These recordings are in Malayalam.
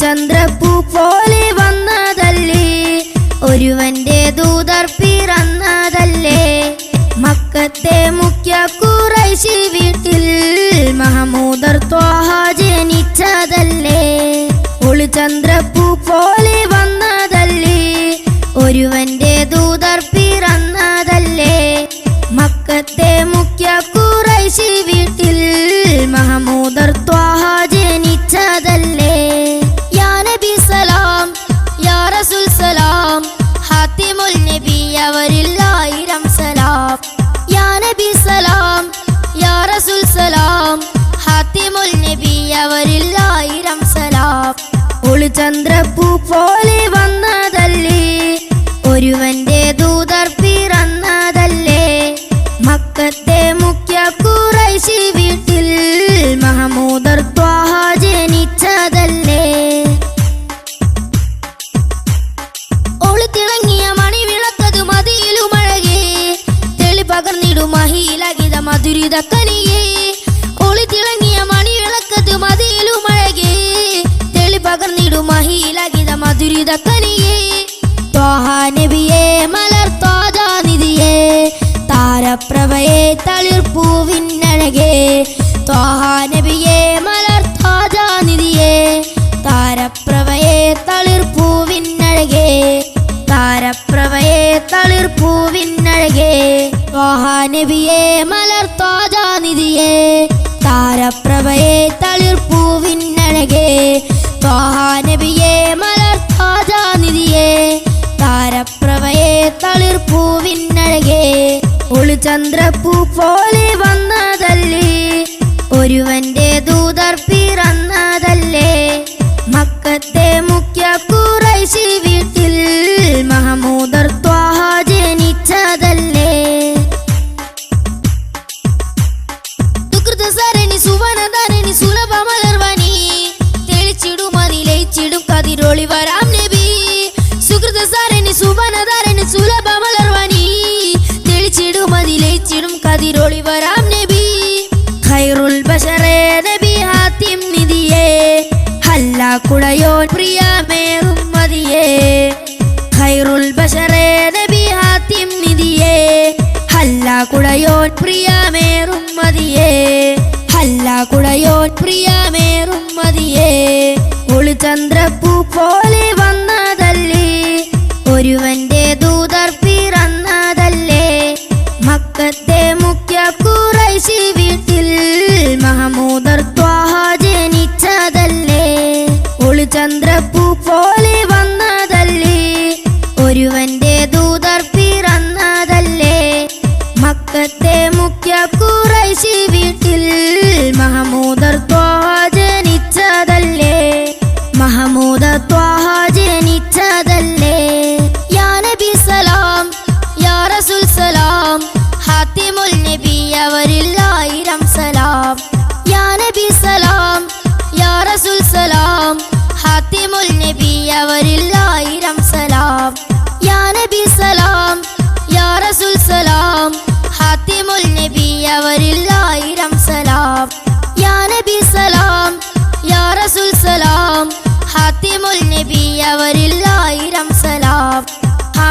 ചന്ദ്രപ്പൂ പോലെ വന്നതല്ലേ? ഒരുവന്റെ ദൂതർ പിറന്നതല്ലേ? മക്കത്തെ നബി അവരിൽ ആയിരം സലാം. ഒളിചന്ദ്രപ്പൂ പോലെ വന്നതല്ലേ? ഒരുവന്റെ ദൂതർ പിറന്നതല്ലേ? മക്കത്തെ മുഖ്യ കുറൈശി വീട്ടിൽ മഹമൂദർ ത്വാഹ ജനിച്ചതല്ലേ? ഒളിത്തിളങ്ങിയ മണി വിളക്കത് മതിയിലുമഴകേ. തെളി പകർന്നിടും മഹിയിലകിത മധുരിത കനിയേ ത്വാഹ നബിയേ മലർ ത്വാജാനിധിയേ താരപ്രഭയെ തളിർപ്പൂവിനഴകേ ത്വാഹ നബിയേ മലർ തളിർ താരപ്രഭയെ തളിർപ്പൂവിനഴകേ താരപ്രഭയെ തളിർപ്പൂവിനഴകേ ത്വാഹ നബിയേ മലർ ത്വാജാനിധിയേ താരപ്രഭയെ തളിർപ്പൂവിനഴകേ ത്വാഹ സരണി സുവനധരണി സുലഭ മലർവനി തെളിച്ചിടും അതിലയിച്ചിടും കതിരോളി വരാം നബി. സുഹൃത സരണി സുവനധരണി സുലഭ മലർവനി തെളിച്ചിടും അതിലയിച്ചിടും കതിരോളി വരാം നബി. ഖൈറുൽ ബഷറേ നബി ഹാത്തിം നിധിയേ. ഹല്ലാ കുടയോൻ പ്രിയമേറും മതിയേ. ഖൈറുൽ ബഷറേ നബി ഹാത്തിം നിധിയേ. ഹല്ലാ കുടയോൻ പ്രിയമേറും മതിയേ. ഹല്ല കുടയോൻ പ്രിയമേറും മതിയേ. ഒളിചന്ദ്രപ്പൂ പോലെ വന്നതല്ലേ. ഒരുവന്റെ ദൂതർ പിറന്നതല്ലേ. മക്കത്തെ മുഖ്യ കുറൈശി വീട്ടിൽ മഹമൂദർ ത്വാഹ ജനിച്ചതല്ലേ. ഒളിചന്ദ്രപ്പൂ മഹമൂദ ത്വാഹ ജനിച്ചതല്ലേ യാ നബി സലാം യാ റസൂൽ സലാം ഹാത്തിമുൽ നബി അവരിൽ ആയിരം സലാം. യാ നബി സലാം യാ റസൂൽ സലാം ഹാത്തിമുൽ നബി അവരിൽ ആയിരം സലാം. യാ നബി സലാം യാ റസൂൽ സലാം ഹാത്തിമുൽ നബി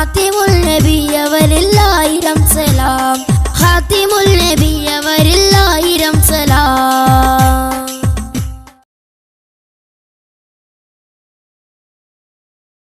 ഹാത്തിമുൽ നബി അവരിൽ സലാം. ഹാത്തിമുൽ നബി